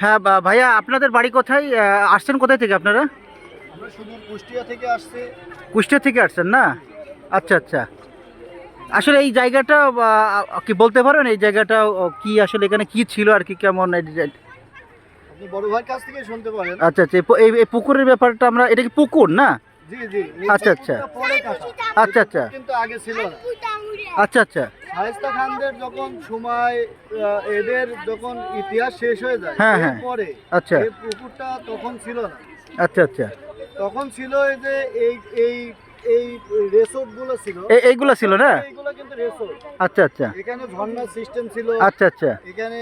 হ্যাঁ বা- ভাইয়া আপনাদের বাড়ি কোথায়? আসছেন কোথায় থেকে আপনারা? কুষ্টিয়া থেকে আসছি। কুষ্টিয়া থেকে আসছেন না? আচ্ছা আচ্ছা। আসলে এই জায়গাটা কি বলতে পারেন এই জায়গাটা ও, কি আসলে এখানে কি ছিল আর কি কেমন? বড় ভাইয়ের কাছ থেকে শুনতে পারেন। আচ্ছা আচ্ছা। এই পুকুরের ব্যাপারটা আমরা এটা কি পুকুর না? জি জি। আচ্ছা, আচ্ছা। আচ্ছা আচ্ছা। কিন্তু আগে ছিল না। আচ্ছা আচ্ছা। শায়েস্তা খানদের যখন সময় এদের যখন ইতিহাস শেষ হয়ে যায় হ্যাঁ, হ্যাঁ। পরে আচ্ছা। এই পুকুরটা তখন ছিল না। আচ্ছা আচ্ছা। তখন ছিল এই যে এই এই এই রেসোর্টগুলো ছিল। এই এইগুলো ছিল না? এইগুলো কিন্তু রেসোর্ট আচ্ছা আচ্ছা। এখানে ঝর্ণার সিস্টেম ছিল। আচ্ছা আচ্ছা। এখানে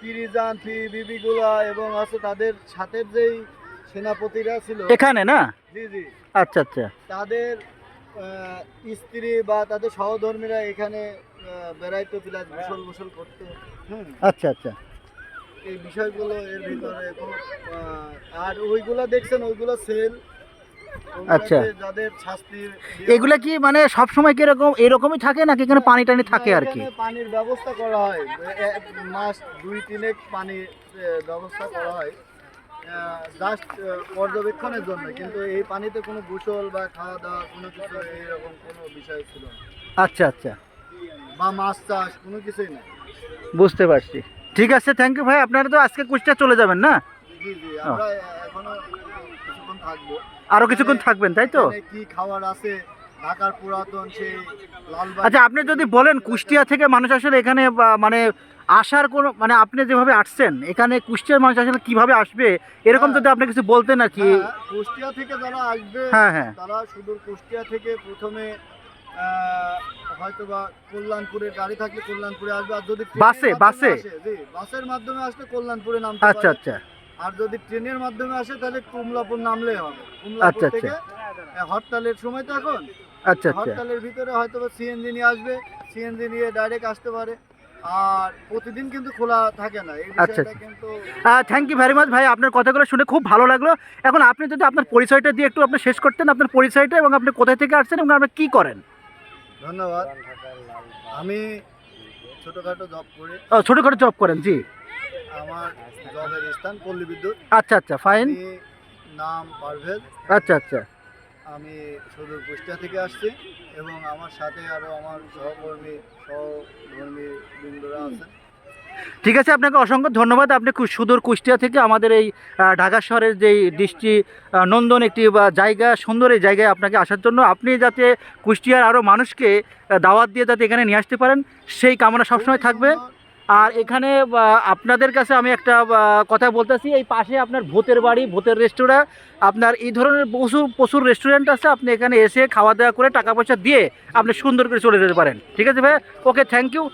পিরিজান বিবিগুলা এবং আছে তাদের সাথের যেই সেনাপতিরা ছিল। এখানে না? জি জি। আচ্ছা আচ্ছা। তাদের স্ত্রী বা তাদের সহধর্মীরা এখানে বেড়াইতো প্লাস গোসল গোসল করতো। আচ্ছা আচ্ছা। এই বিষয়গুলো এর ভিতরে আর ওইগুলো দেখছেন ওইগুলো সেল। আচ্ছা। যাদের শাস্তির এগুলা কি মানে সব সময় কি এরকম এরকমই থাকে নাকি এখানে পানি টানি থাকে আর কি? পানির ব্যবস্থা করা হয়। এক মাস দুই তিনেক পানি এ, ব্যবস্থা করা হয়। জাস্ট পর্যবেক্ষণের জন্য কিন্তু এই পানিতে কোনো গোসল বা খাওয়া দাওয়া কোনো কিছু এইরকম কোনো বিষয় ছিল না। আচ্ছা আচ্ছা। বা মাছ চাষ কোনো কিছুই না। বুঝতে পারছি। ঠিক আছে থ্যাংক ইউ ভাই। আপনারা তো আজকে কুষ্টিয়া চলে যাবেন না? জি জি আমরা এখনও কিছুক্ষণ থাকব। আরও কিছুক্ষণ থাকবেন তাই তো? কি খাবার আছে ঢাকার পুরাতন সেই লালবাগ আচ্ছা আপনি যদি বলেন কুষ্টিয়া থেকে মানুষ আসলে এখানে মানে আসার কোনো মানে আপনি যেভাবে আসছেন এখানে কুষ্টিয়ার মানুষ আসলে কীভাবে আসবে? এরকম যদি আপনি কিছু বলতেন আর কি। হ্যাঁ, কুষ্টিয়া থেকে যারা আসবে হ্যাঁ হ্যাঁ। তারা সুদূর কুষ্টিয়া থেকে প্রথমে হয়তোবা কল্যাণপুরের গাড়ি থাকলে কল্যাণপুরে আসবে আর যদি বাসে, বাসে? জি বাসের মাধ্যমে আসলে কল্যাণপুরে নামতে আচ্ছা আচ্ছা। আর যদি ট্রেনের মাধ্যমে আসে তাহলে কুমলাপুর নামলেই হবে। আচ্ছা, কুমলাপুর আচ্ছা। থেকে হরতালের সময় তো এখন আচ্ছা আচ্ছা। হরতালের ভিতরে হয়তো সিএনজি নিয়ে আসবে সিএনজি নিয়ে ডাইরেক্ট আসতে পারে। আর প্রতিদিন কিন্তু খোলা থাকে না এই আচ্ছা, বিষয়টা কিন্তু থ্যাংক ইউ ভেরি মাচ ভাই আপনার কথাগুলো শুনে খুব ভালো লাগল। এখন আপনি যদি আপনার পরিচয়টা দিয়ে একটু আপনি শেষ করতেন আপনার পরিচয়টা এবং আপনি কোথায় থেকে আসছেন এবং আপনি কী করেন? ধন্যবাদ। আমি ছোটখাটো জব করি। ও ছোটোখাটো জব করেন জি। আমার জবের স্থান পল্লী বিদ্যুৎ। আচ্ছা আচ্ছা ফাইন নাম পারভেজ। আচ্ছা আচ্ছা। আমি সুদূর কুষ্টিয়া থেকে আসছি এবং আমার সাথে আরও আমার সহকর্মী সহধর্মী বৃন্দরা আছেন। ঠিক আছে আপনাকে অসংখ্য ধন্যবাদ। আপনি সুদূর কুষ্টিয়া থেকে আমাদের এই ঢাকা শহরের যেই দৃষ্টি নন্দন একটি জায়গা সুন্দর এই জায়গায় আপনাকে আসার জন্য আপনি যাতে কুষ্টিয়ার আরও মানুষকে দাওয়াত দিয়ে যাতে এখানে নিয়ে আসতে পারেন সেই কামনা সবসময় থাকবে। আর এখানে আপনাদের কাছে আমি একটা কথা বলতেছি। এই পাশে আপনার ভূতের বাড়ি, ভূতের রেস্টুরেন্ট আপনার এই ধরনের প্রচুর প্রচুর রেস্টুরেন্ট আছে। আপনি এখানে এসে খাওয়া দাওয়া করে টাকা পয়সা দিয়ে আপনি সুন্দর করে চলে যেতে পারেন। ঠিক আছে ভাই ওকে থ্যাংক ইউ